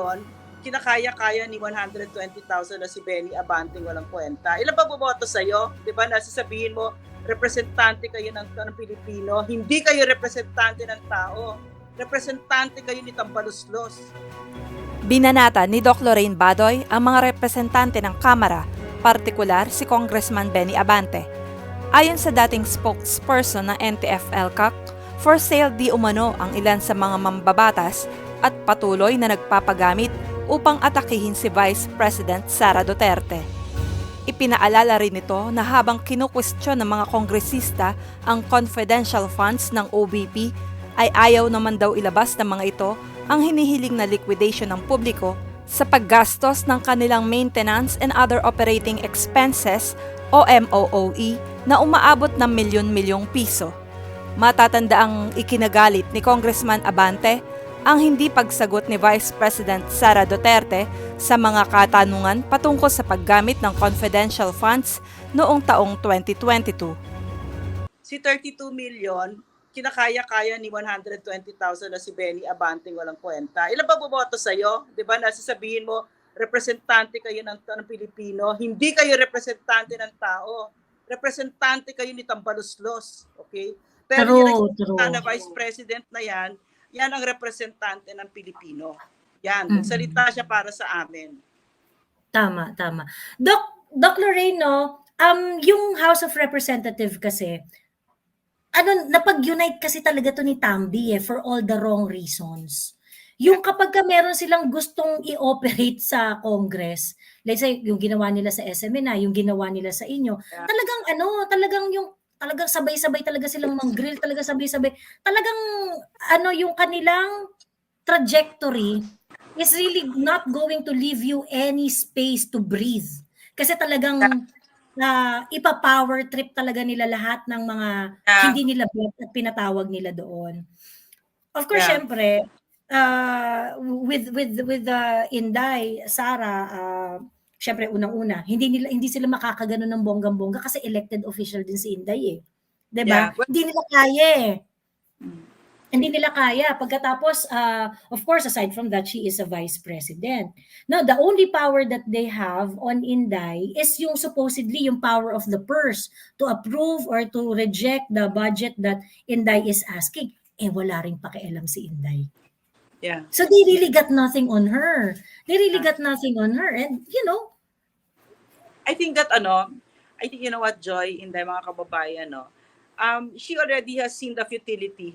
million, kinakaya-kaya ni 120,000 na si Benny Abanting walang kwenta. Ilan ba bumoto sa'yo? Di ba? Nasasabihin mo, representante kayo ng, ng Pilipino. Hindi kayo representante ng tao. Representante kayo ni Tambaluslos. Binanata ni Doc Lorraine Badoy ang mga representante ng Kamara, partikular si Congressman Benny Abante. Ayon sa dating spokesperson ng NTF-ELCAC, for sale di umano ang ilan sa mga mambabatas at patuloy na nagpapagamit upang atakihin si Vice President Sara Duterte. Ipinaalala rin ito na habang kinukwestiyon ng mga kongresista ang confidential funds ng OBP ay ayaw naman daw ilabas ng mga ito ang hinihiling na liquidation ng publiko sa paggastos ng kanilang maintenance and other operating expenses o MOOE na umaabot ng milyon-milyong piso. Matatanda ang ikinagalit ni Congressman Abante ang hindi pagsagot ni Vice President Sara Duterte sa mga katanungan patungkol sa paggamit ng confidential funds noong taong 2022. Si 32 million, kinakaya-kaya ni 120,000 na si Benny Abanting walang kwenta. Ilan ba bumoto sa'yo? Di ba? Nasasabihin mo, representante kayo ng, ng Pilipino. Hindi kayo representante ng tao. Representante kayo ni Tambaluslos. Okay? Pero True, yung true. na vice president na yan, yan ang representante ng Pilipino. Yan, Mhm. salita siya para sa amin. Tama, tama. Doc, Doc Lorraine, no, um, yung House of Representative kasi, ano, napag-unite kasi talaga to ni Tambi eh, for all the wrong reasons. Yung kapag ka meron silang gustong i-operate sa Congress, let's say, yung ginawa nila sa SMNA, yung ginawa nila sa inyo, Yeah. talagang ano, talagang yung talagang sabay-sabay talaga silang mang-grill, talaga sabay-sabay. Talagang ano yung kanilang trajectory is really not going to leave you any space to breathe. Kasi talagang na ipa-power trip talaga nila lahat ng mga Yeah. hindi nila bet at pinatawag nila doon. Of course, Yeah. syempre, uh, with with with the Inday, Sara, uh, syempre unang-una, hindi nila hindi sila makakagano ng bonggang-bongga kasi elected official din si Inday eh. 'Di ba? Yeah. Hindi nila kaya eh. Mm. Hindi nila kaya. Pagkatapos, uh, of course, aside from that, she is a vice president. Now, the only power that they have on Inday is yung supposedly yung power of the purse to approve or to reject the budget that Inday is asking. Eh, wala rin pakialam si Inday. Yeah. So they really got nothing on her. They really got nothing on her. And, you know, I think that ano, I think you know what Joy in the mga kababayan no. Um she already has seen the futility.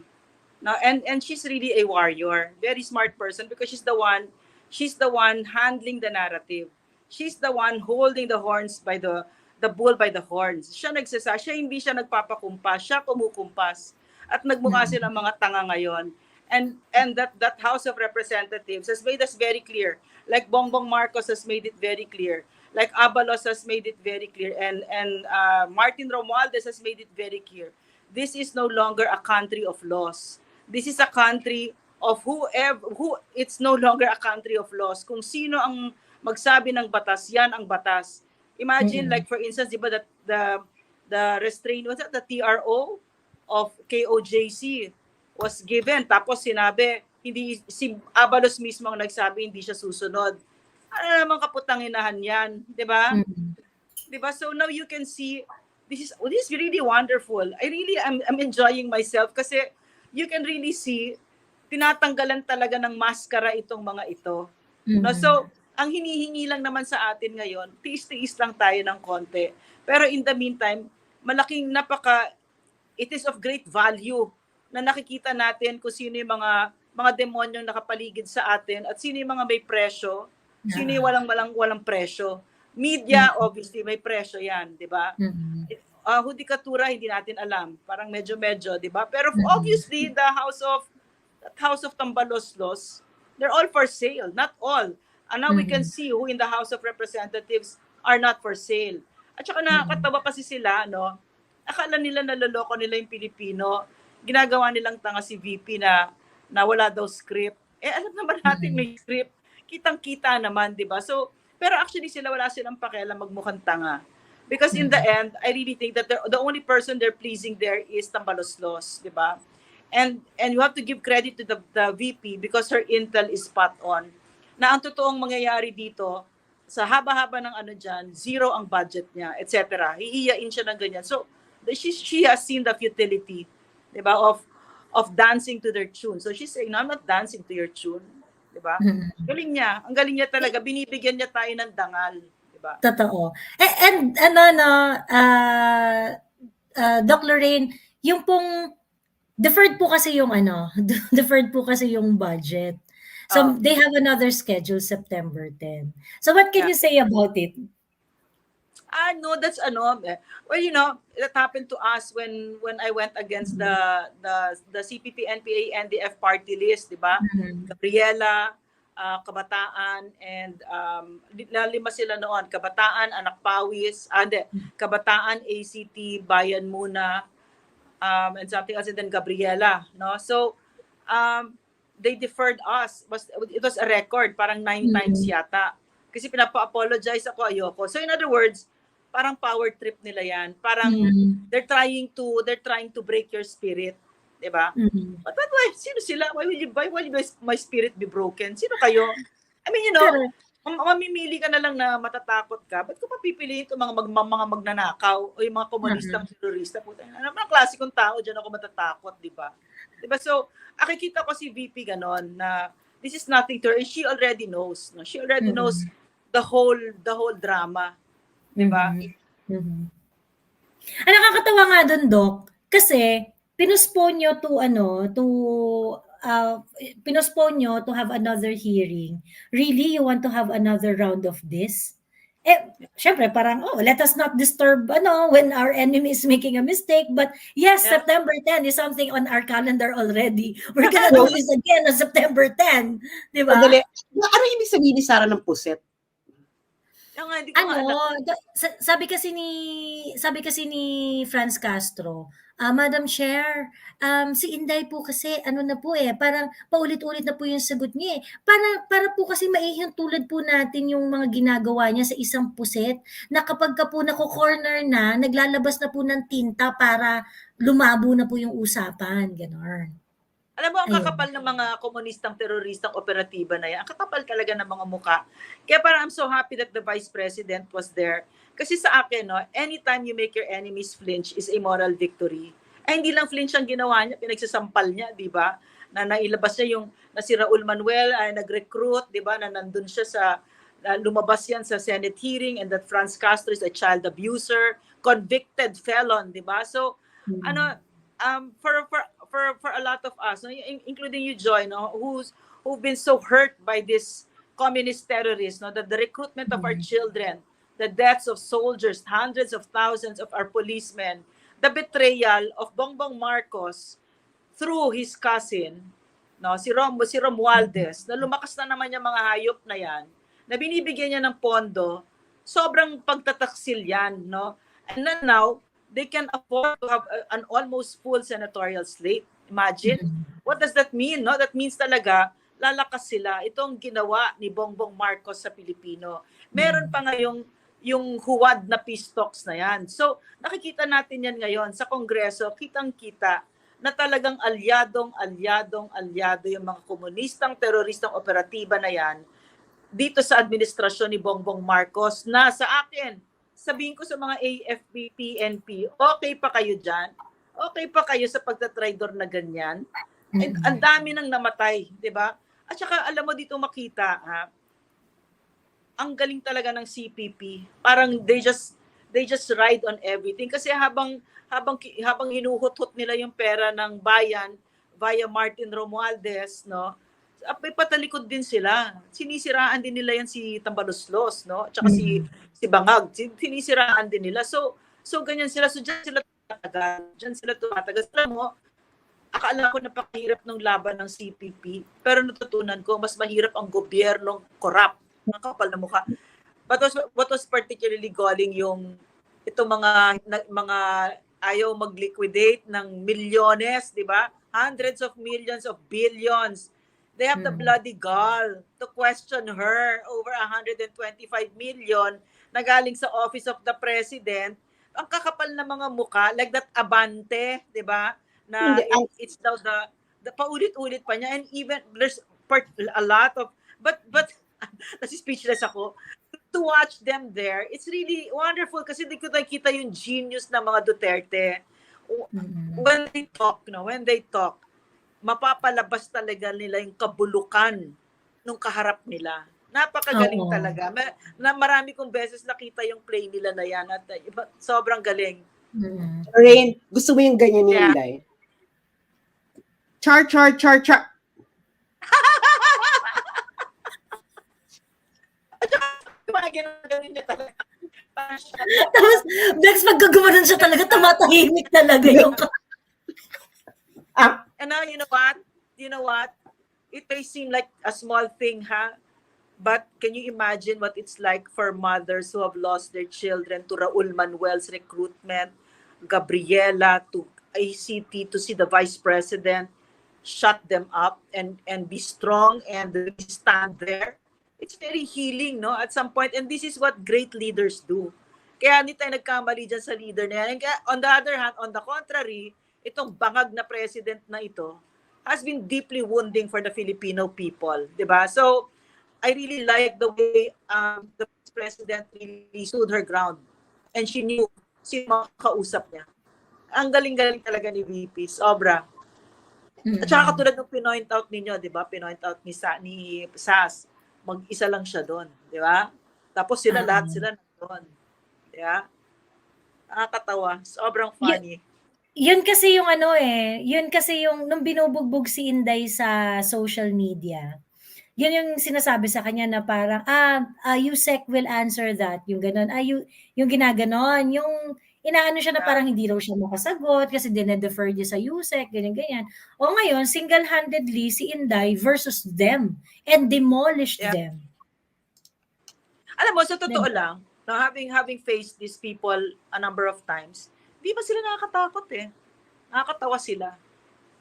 Now and and she's really a warrior, very smart person because she's the one she's the one handling the narrative. She's the one holding the horns by the the bull by the horns. Siya nagsasa, siya hindi siya nagpapakumpas, siya kumukumpas. At nagmukha Mhm. silang mga tanga ngayon. And and that that House of Representatives has made us very clear. Like Bongbong Marcos has made it very clear like Abalos has made it very clear and and uh, Martin Romualdez has made it very clear. This is no longer a country of laws. This is a country of whoever who it's no longer a country of laws. Kung sino ang magsabi ng batas, yan ang batas. Imagine Mm-mm. like for instance, di ba that the the restraint what's that the TRO of KOJC was given tapos sinabi hindi si Abalos mismo ang nagsabi hindi siya susunod ano naman kaputanginahan yan, 'di ba? mm, 'Di ba? So now you can see this is oh, this is really wonderful. I really am I'm enjoying myself kasi you can really see tinatanggalan talaga ng maskara itong mga ito. No, mm. so ang hinihingi lang naman sa atin ngayon, tiis-tiis lang tayo ng konti. Pero in the meantime, malaking napaka it is of great value na nakikita natin kung sino yung mga mga demonyong nakapaligid sa atin at sino yung mga may presyo, sino yung walang walang walang presyo. Media obviously may presyo 'yan, 'di ba? Mm, uh, hudikatura hindi natin alam. Parang medyo-medyo, 'di ba? Pero Mhm. obviously the House of that House of Tambaloslos, they're all for sale, not all. And now we can Mhm. see who in the House of Representatives are not for sale. At saka nakakatawa kasi sila, no? Akala nila naloloko nila yung Pilipino. Ginagawa nilang tanga si VP na na wala daw script. Eh alam naman natin Mhm. may script. Kitang-kita naman, 'di ba? So, pero actually sila wala silang pakialam magmukhang tanga. Because in the end, I really think that the, only person they're pleasing there is Tambaloslos, di ba? And and you have to give credit to the, the VP because her intel is spot on. na ang totoong mangyayari dito, sa haba-haba ng ano dyan, zero ang budget niya, etc. Hihiyain siya ng ganyan. So, she, she has seen the futility, di ba, of, of dancing to their tune. So she's saying, no, I'm not dancing to your tune. Di ba? Galing niya. Ang galing niya talaga. Binibigyan niya tayo ng dangal. Di ba? Totoo. Eh, and ano no, uh, uh, Doc Lorraine, yung pong deferred po kasi yung ano, deferred po kasi yung budget. So Oh. they have another schedule September 10. So what can Yeah. you say about it? Ah, no, that's ano. eh, Well, you know, that happened to us when when I went against the the the CPP NPA NDF party list, di ba? Gabriela, ah, Kabataan, and um, lima sila noon. Kabataan, Anak Pawis, ah, hindi, Kabataan, ACT, Bayan Muna, um, and something else, and then Gabriela. No? So, um, they deferred us. Was, it was a record, parang nine Mhm. times yata. Kasi pinapa-apologize ako, ayoko. So in other words, parang power trip nila yan. Parang Mm. they're trying to they're trying to break your spirit, 'di ba? Mm. But, but why? Sino sila? Why will you why will my spirit be broken? Sino kayo? I mean, you know, mam- mamimili ka na lang na matatakot ka. Ba't ko papipiliin itong mga, mag, mga magnanakaw o yung mga komunistang terorista? Puta, ano naman ang klasikong tao, dyan ako matatakot, di ba? Di ba? So, nakikita ko si VP ganon na this is nothing to her. And she already knows. No? She already Mhm. knows the whole the whole drama. Di ba? Mhm. Ang nakakatawa nga doon, Doc, kasi pinospone nyo to ano, to uh, pinospone nyo to have another hearing. Really, you want to have another round of this? Eh, syempre, parang, oh, let us not disturb, ano, when our enemy is making a mistake. But yes, Yeah. September 10 is something on our calendar already. We're gonna do this again on September 10. Di ba? Sandali. Ano ibig sabihin ni Sara ng puset? Yung nga, hindi ko ano, da- sa- sabi kasi ni sabi kasi ni Franz Castro, ah Madam Chair, um, si Inday po kasi ano na po eh, parang paulit-ulit na po yung sagot niya eh. Para, para po kasi maihintulad po natin yung mga ginagawa niya sa isang puset na kapag ka po nako-corner na, naglalabas na po ng tinta para lumabo na po yung usapan. Ganon. Alam mo, ang Ayun. kakapal ng mga komunistang teroristang operatiba na yan, ang kakapal talaga ng mga muka. Kaya parang I'm so happy that the Vice President was there. Kasi sa akin, no, anytime you make your enemies flinch is a moral victory. Ay, hindi lang flinch ang ginawa niya, pinagsasampal niya, di ba? Na nailabas niya yung, na si Raul Manuel ay nag-recruit, di ba, na nandun siya sa, na lumabas yan sa Senate hearing and that Franz Castro is a child abuser, convicted felon, di ba? So, ano um for for for for a lot of us no, in- including you Joy no who's who've been so hurt by this communist terrorists no that the recruitment of our Mhm. children the deaths of soldiers hundreds of thousands of our policemen the betrayal of Bongbong Marcos through his cousin no si Rom si Romualdez na lumakas na naman yung mga hayop na yan na binibigyan niya ng pondo sobrang pagtataksil yan no and then now they can afford to have a- an almost full senatorial slate. Imagine. What does that mean? No? That means talaga, lalakas sila. Ito ang ginawa ni Bongbong Marcos sa Pilipino. Meron pa ngayong yung huwad na peace talks na yan. So, nakikita natin yan ngayon sa Kongreso, kitang-kita na talagang alyadong, alyadong, alyado yung mga komunistang, teroristang operatiba na yan dito sa administrasyon ni Bongbong Marcos na sa akin, sabihin ko sa mga AFP, PNP, okay pa kayo dyan? Okay pa kayo sa pagtatraidor na ganyan? And ang dami nang namatay, di ba? At saka alam mo dito makita, ha? Ang galing talaga ng CPP. Parang they just they just ride on everything kasi habang habang habang hinuhut-hut nila yung pera ng bayan via Martin Romualdez, no? May patalikod din sila. Sinisiraan din nila yan si Tambaloslos, no? Tsaka si si Bangag, sin- sinisiraan din nila. So so ganyan sila. So diyan sila tumatagal. Diyan sila tumatagal. Alam mo, akala ko napakahirap ng laban ng CPP, pero natutunan ko, mas mahirap ang gobyernong corrupt. Ang kapal na mukha. But was, what was particularly galling yung itong mga na- mga ayaw mag-liquidate ng milyones, di ba? Hundreds of millions of billions. They have the Mm. bloody gall to question her over 125 million na galing sa Office of the President. Ang kakapal na mga muka, like that Abante, di ba? Na Hindi, it- it's daw the, the paulit-ulit pa niya and even there's part, a lot of but but Kasi speechless ako. To watch them there, it's really wonderful kasi hindi ko nakikita yung genius ng mga Duterte. Mm-mm. When they talk, no, when they talk, mapapalabas talaga nila yung kabulukan nung kaharap nila. Napakagaling Oo. talaga. Ma- na marami kong beses nakita yung play nila na yan at uh, iba, sobrang galing. Mm-mm. Rain, gusto mo yung ganyan ni Yeah. Inday? Char, char, char, char. Mga ginagaling niya talaga. Parang siya. Tapos, Bex, pag gumanon siya talaga, tumatahimik talaga yung Ah, And now, you know what? You know what? It may seem like a small thing, ha? But can you imagine what it's like for mothers who have lost their children to Raul Manuel's recruitment, Gabriela to ACT to see the vice president shut them up and and be strong and stand there? It's very healing, no? At some point, and this is what great leaders do. Kaya hindi tayo nagkamali dyan sa leader na yan. And on the other hand, on the contrary, itong bangag na president na ito has been deeply wounding for the Filipino people, ba? So I really like the way um, the president really stood her ground and she knew sino kausap niya. Ang galing-galing talaga ni VP, sobra. At saka katulad ng pinoint out ninyo, 'di ba? Pinoint out ni Sa ni Sas, mag-isa lang siya doon, 'di ba? Tapos sila Ah. lahat sila nandoon. 'Di ba? Nakakatawa, sobrang funny. Yun kasi yung ano eh, yun kasi yung nung binubugbog si Inday sa social media. Yun yung sinasabi sa kanya na parang ah, ah USEC will answer that, yung ganun. Ah, you, yung ginaganon, yung inaano siya na parang hindi raw siya makasagot kasi dinedefer niya sa USEC, ganyan ganyan. O ngayon, single-handedly si Inday versus them and demolished Yeah. them. Alam mo, sa totoo Then- lang, na having having faced these people a number of times, di ba sila nakakatakot eh? Nakakatawa sila.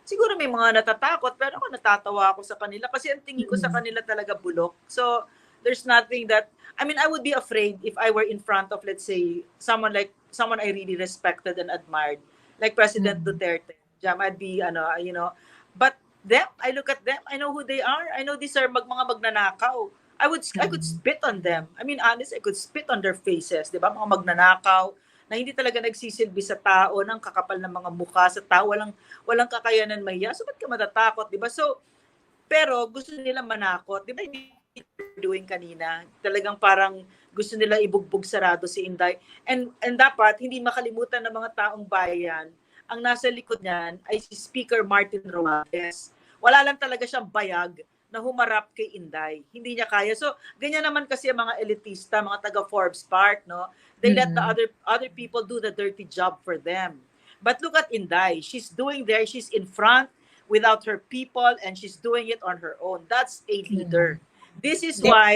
Siguro may mga natatakot, pero ako natatawa ako sa kanila kasi ang tingin ko sa kanila talaga bulok. So, there's nothing that, I mean, I would be afraid if I were in front of, let's say, someone like, someone I really respected and admired, like President Mm. Duterte. Jam, I'd be, ano, you know, but them, I look at them, I know who they are. I know these are mag, mga magnanakaw. I would I could spit on them. I mean, honest, I could spit on their faces, 'di ba? Mga magnanakaw na hindi talaga nagsisilbi sa tao ng kakapal ng mga mukha sa tao, walang walang kakayanan mahiya. So ba't ka matatakot, 'di ba? So pero gusto nila manakot, 'di ba? Hindi doing kanina. Talagang parang gusto nila ibugbog sarado si Inday. And and dapat hindi makalimutan ng mga taong bayan ang nasa likod niyan ay si Speaker Martin Romualdez. Wala lang talaga siyang bayag na humarap kay Inday. Hindi niya kaya. So, ganyan naman kasi ang mga elitista, mga taga Forbes Park, no? They let the Mhm. other other people do the dirty job for them. But look at Inday. She's doing there, she's in front without her people and she's doing it on her own. That's a leader. This is Yeah. why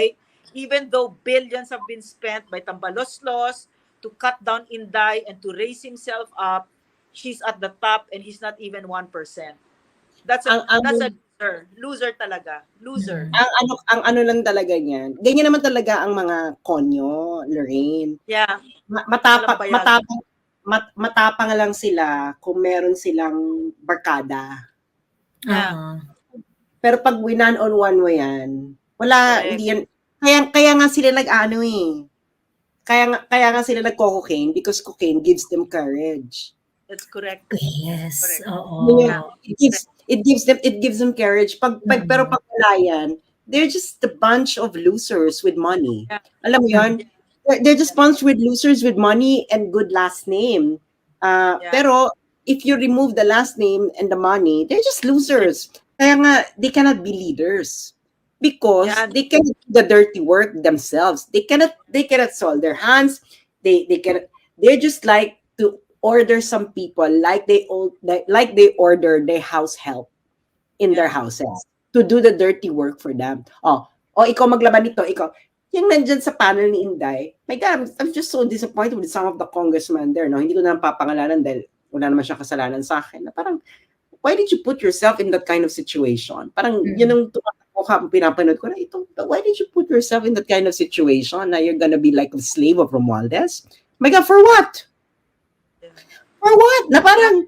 even though billions have been spent by Tambaloslos to cut down Inday and to raise himself up, she's at the top and he's not even 1%. That's a, Ang- ang- that's a loser. Loser talaga. Loser. ang ano ang ano lang talaga niyan. Ganyan naman talaga ang mga konyo, Lorraine. Yeah. Ma- matapang matapang mat- matapang lang sila kung meron silang barkada. Yeah. Ah. Pero pag winan on one mo yan, wala, Correct. hindi yan. Kaya, kaya nga sila nag-ano eh. Kaya nga, kaya nga sila nag-cocaine because cocaine gives them courage. That's correct. Yes. Correct. Oo. Yeah. It gives, it gives them, it gives them courage. Pag, pag Mm. pero pag wala yan, they're just a bunch of losers with money. Yeah. Alam mo yun? They're, they're just bunch with losers with money and good last name. Uh, Yeah. Pero if you remove the last name and the money, they're just losers. Kaya nga, they cannot be leaders because Yeah. they cannot do the dirty work themselves. They cannot. They cannot solve their hands. They they cannot. They're just like to order some people like they old like, they order their house help in their houses to do the dirty work for them. Oh, oh, ikaw maglaban nito, ikaw. Yung nandyan sa panel ni Inday, my God, I'm, I'm just so disappointed with some of the congressmen there. No? Hindi ko na papangalanan dahil wala naman siya kasalanan sa akin. Na parang, why did you put yourself in that kind of situation? Parang Mm. yun ang tumatakbo ka, pinapanood ko na ito, why did you put yourself in that kind of situation na you're gonna be like a slave of Romualdez? My God, for what? Yeah. For what? Na parang,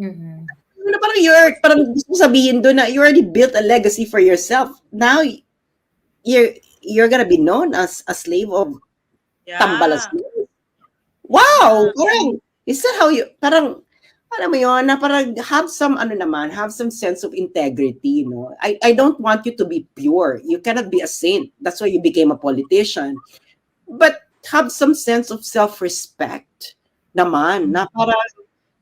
Mhm. na parang you're, parang gusto mo sabihin doon na you already built a legacy for yourself. Now, you're, you're gonna be known as a slave of Yeah. tambalas. Wow! Parang, is that how you, parang, alam mo yun, na parang have some, ano naman, have some sense of integrity, no? I, I don't want you to be pure. You cannot be a saint. That's why you became a politician. But have some sense of self-respect naman, na parang,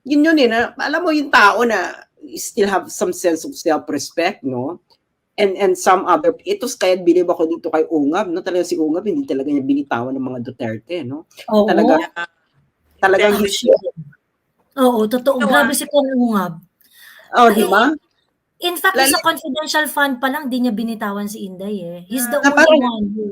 yun yun eh, na, alam mo yung tao na still have some sense of self-respect, no? And and some other, ito kaya bilib ako dito kay Ungab, no? Talagang si Ungab, hindi talaga niya binitawan ng mga Duterte, no? Oo. Talaga, Yeah. talagang Integrity. Oo, totoo. Ikaw, Grabe si Kong Ungab. Oh, di ba? In fact, Lalo- sa confidential fund pa lang, di niya binitawan si Inday eh. He's the Ah, only parang- one who...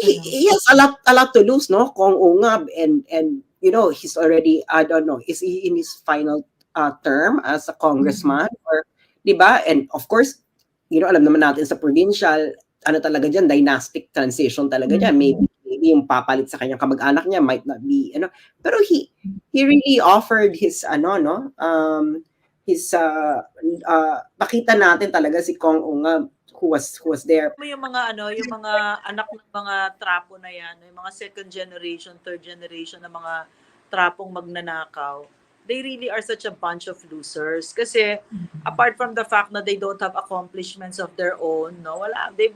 He, he has a lot, a lot to lose, no? Kung Ungab and and you know he's already, I don't know, is he in his final uh, term as a congressman or, di ba? And of course, you know, alam naman natin sa provincial, ano talaga dyan, dynastic transition talaga dyan. Mhm. Maybe, maybe yung papalit sa kanyang kamag-anak niya might not be, ano. Pero he, he really offered his, ano, no, um, his, uh, uh, pakita natin talaga si Kong Ungab who was, who was there. yung mga ano, yung mga anak ng mga trapo na yan, yung mga second generation, third generation na mga trapong magnanakaw, they really are such a bunch of losers. Kasi apart from the fact na they don't have accomplishments of their own, no, wala, they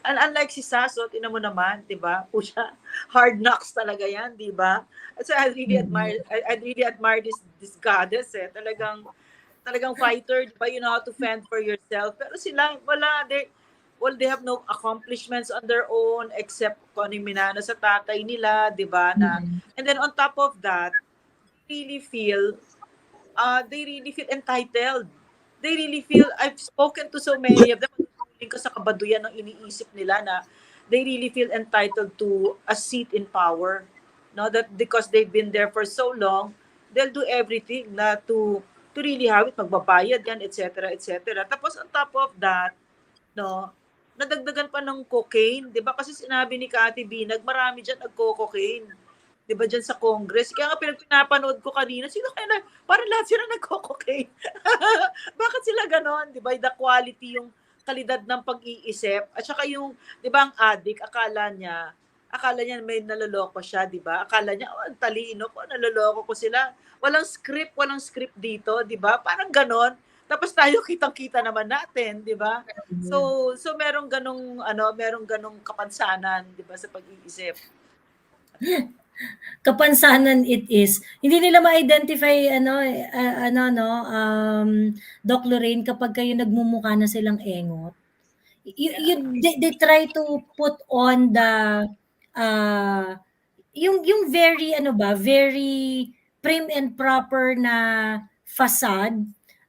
and unlike si Sasso, ina mo naman, 'di ba? Pucha, hard knocks talaga 'yan, 'di ba? So I really Mhm. admire I, I really admire this this goddess eh. Talagang talagang fighter, 'di ba? You know how to fend for yourself. Pero sila wala, they well, they have no accomplishments on their own except kung ano yung minana sa tatay nila, 'di ba? Na Mhm. And then on top of that, really feel, uh, they really feel entitled. They really feel, I've spoken to so many of them, ko sa kabaduyan ng iniisip nila na they really feel entitled to a seat in power. No, that because they've been there for so long, they'll do everything na to to really have it, magbabayad yan, etc., etc. Tapos on top of that, no, nadagdagan pa ng cocaine, 'di ba? Kasi sinabi ni Cathy Binag, marami diyan nagko-cocaine. 'Di ba diyan sa Congress? Kaya nga pinapanood ko kanina, sino kaya na, parang lahat sila nagko-cocaine. Bakit sila ganon? 'Di ba? The quality yung kalidad ng pag-iisip at saka yung 'di ba ang addict akala niya akala niya may naloloko siya, 'di ba? Akala niya oh, ang talino ko, naloloko ko sila. Walang script, walang script dito, 'di ba? Parang ganon. Tapos tayo kitang-kita naman natin, 'di ba? So so merong ganong ano, merong ganong kapansanan, 'di ba, sa pag-iisip. kapansanan it is. Hindi nila ma-identify ano ah, ano no um Doc Lorraine kapag kayo nagmumukha na silang engot. You, you they, they try to put on the uh yung yung very ano ba, very prim and proper na facade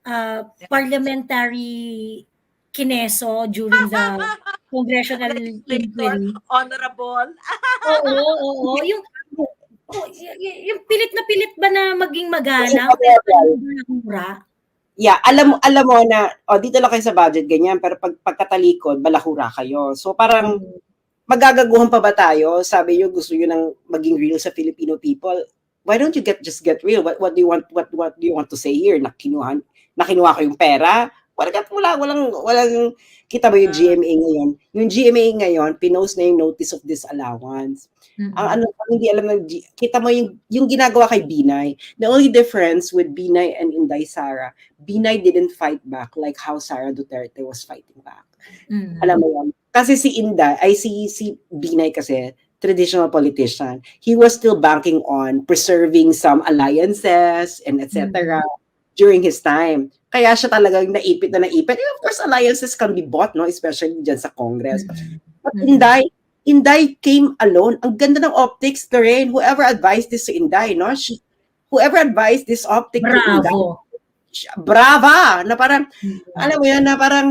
uh, parliamentary kineso during the congressional inquiry. honorable. Oo, oo, oo. Yung, oh, yung pilit na pilit ba na maging magalang? Balahura? Yeah, alam mo alam mo na oh, dito lang kayo sa budget ganyan pero pag pagkatalikod balahura kayo. So parang magagaguhan pa ba tayo? Sabi niyo gusto niyo nang maging real sa Filipino people. Why don't you get just get real? What what do you want what what do you want to say here? Na kinuha na kinuha ko yung pera? Wala wala walang walang kita mo yung Ah. GMA ngayon. Yung GMA ngayon pinost na yung notice of disallowance. Mm-mm. Ang ano, ang hindi alam ng kita mo yung yung ginagawa kay Binay. The only difference with Binay and Inday Sara, Binay didn't fight back like how Sara Duterte was fighting back. Mm. Alam mo yan? Kasi si Inday, ay si si Binay kasi traditional politician. He was still banking on preserving some alliances and etc. during his time. Kaya siya talagang naipit na naipit. And of course, alliances can be bought, no? Especially dyan sa Congress. Mm. But Mm. Inday, Inday came alone. Ang ganda ng optics, Lorraine. Whoever advised this to Inday, no? She, whoever advised this optic to Inday, Bravo. brava! Na parang, Mm. alam mo yan, na parang,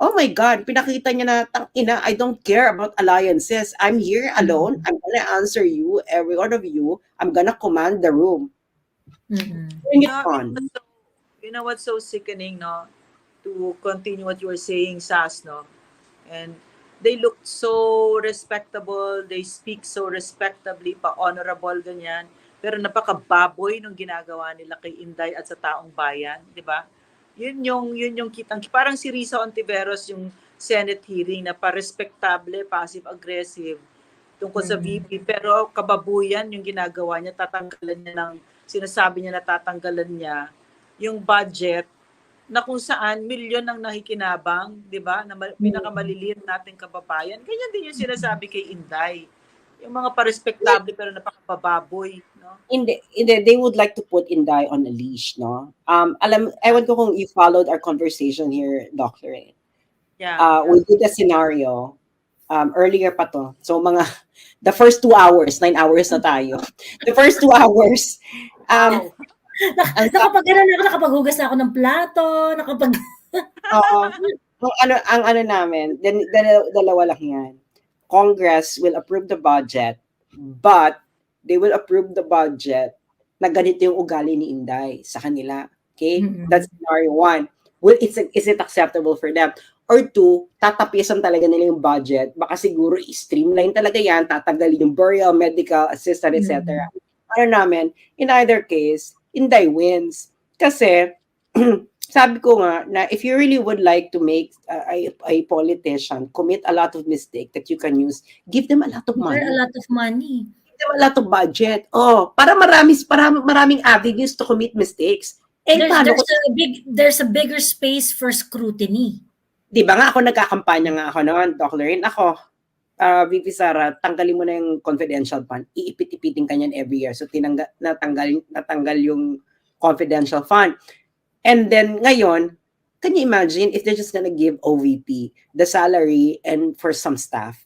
oh my God, pinakita niya na, tang ina, I don't care about alliances. I'm here alone. I'm gonna answer you, every one of you. I'm gonna command the room. Mm. Bring it You know, on. so- you know what's so sickening, no? To continue what you were saying, Sas, no? And they look so respectable, they speak so respectably, pa-honorable, ganyan. Pero napaka-baboy nung ginagawa nila kay Inday at sa taong bayan, di ba? Yun yung, yun yung kitang, parang si Risa Ontiveros yung Senate hearing na pa-respectable, passive-aggressive tungkol sa Mhm. VP. Pero kababuyan yung ginagawa niya, tatanggalan niya ng, sinasabi niya na tatanggalan niya yung budget na kung saan milyon ang nakikinabang, di ba? Na ma- pinakamaliliit nating kababayan. Ganyan din yung sinasabi kay Inday. Yung mga pa-respectable pero napakabababoy, no? hindi, hindi, they would like to put Inday on a leash, no? Um, alam, ewan ko kung you followed our conversation here, Doctor. eh. Yeah. Uh, we did a scenario, um, earlier pa to. So, mga, the first two hours, nine hours na tayo. The first two hours, um, ang Nakapag ano na ako, nakapaghugas na ako ng plato, nakapag... Oo. ang ano ang ano namin, dan, dalawa, dalawa lang 'yan. Congress will approve the budget, but they will approve the budget na ganito yung ugali ni Inday sa kanila. Okay? Mhm. That's scenario one. Will it's is it acceptable for them? Or two, tatapisan talaga nila yung budget. Baka siguro i-streamline talaga yan, tatanggalin yung burial, medical assistant, etc. Ano namin, in either case, Inday wins. Kasi, sabi ko nga na if you really would like to make uh, a, a politician commit a lot of mistake that you can use, give them a lot of money. a lot of money. Give them a lot of budget. Oh, para marami, para maraming avenues to commit mistakes. Eh, There's, paano there's, a big, there's a bigger space for scrutiny. di ba nga ako nagkakampanya nga ako noon, Doc Lorraine, ako, uh, VP Sara, tanggalin mo na yung confidential fund. Iipit-ipitin ka niyan every year. So, tinangga, natanggal, natanggal yung confidential fund. And then, ngayon, can you imagine if they're just gonna give OVP the salary and for some staff?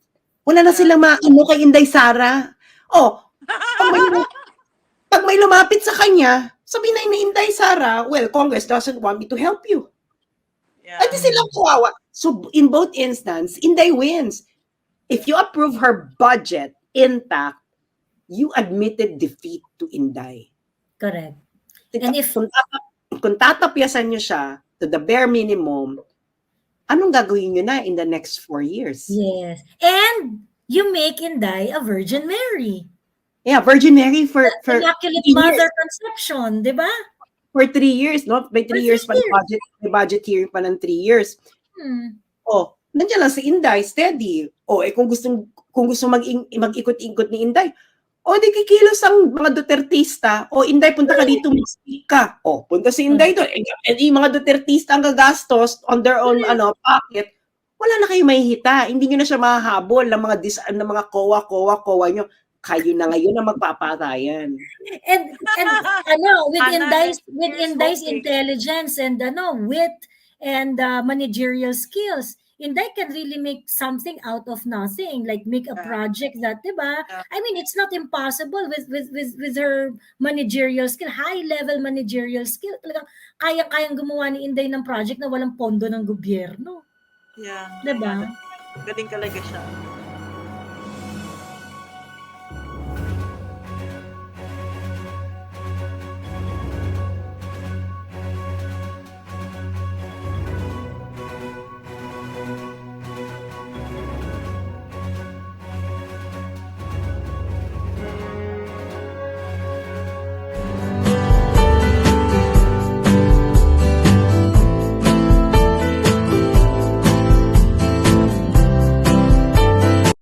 Wala na silang maano kay Inday Sara. Oh, pag may, pag may lumapit sa kanya, sabi na ni Inday Sara, well, Congress doesn't want me to help you. Yeah. At silang kawawa. So, in both instance, Inday wins. If you approve her budget intact, you admitted defeat to Inday. Correct. And if- kung, tatap, kung tatapyasan nyo siya to the bare minimum, anong gagawin nyo na in the next four years? Yes. And you make Inday a Virgin Mary. Yeah, Virgin Mary for for Immaculate Mother years. Conception, di ba? for three years, no? May three years three pa ng budget, may budget hearing pa ng three years. Hmm. Oh, nandiyan lang si Inday, steady. Oh, eh kung gustong kung gusto mag mag-ikot-ikot ni Inday, oh, di kikilos ang mga Dutertista. Oh, Inday, punta ka dito, mag-speak ka. Oh, punta si Inday doon. Eh, eh, yung mga Dutertista ang gagastos on their own ano pocket. Wala na kayo mahihita. Hindi nyo na siya mahahabol ng mga dis, ng mga kowa, kowa, kowa nyo. Kayo na ngayon ang magpapatayan. And and ano, with Inday's with Inday's intelligence and ano, wit and uh, managerial skills, Inday can really make something out of nothing, like make a project that, 'di ba? Yeah. I mean, it's not impossible with with with with her managerial skill, high level managerial skill. Talagang kaya-kayang gumawa ni Inday ng project na walang pondo ng gobyerno, Yeah. 'di ba? Galing talaga siya.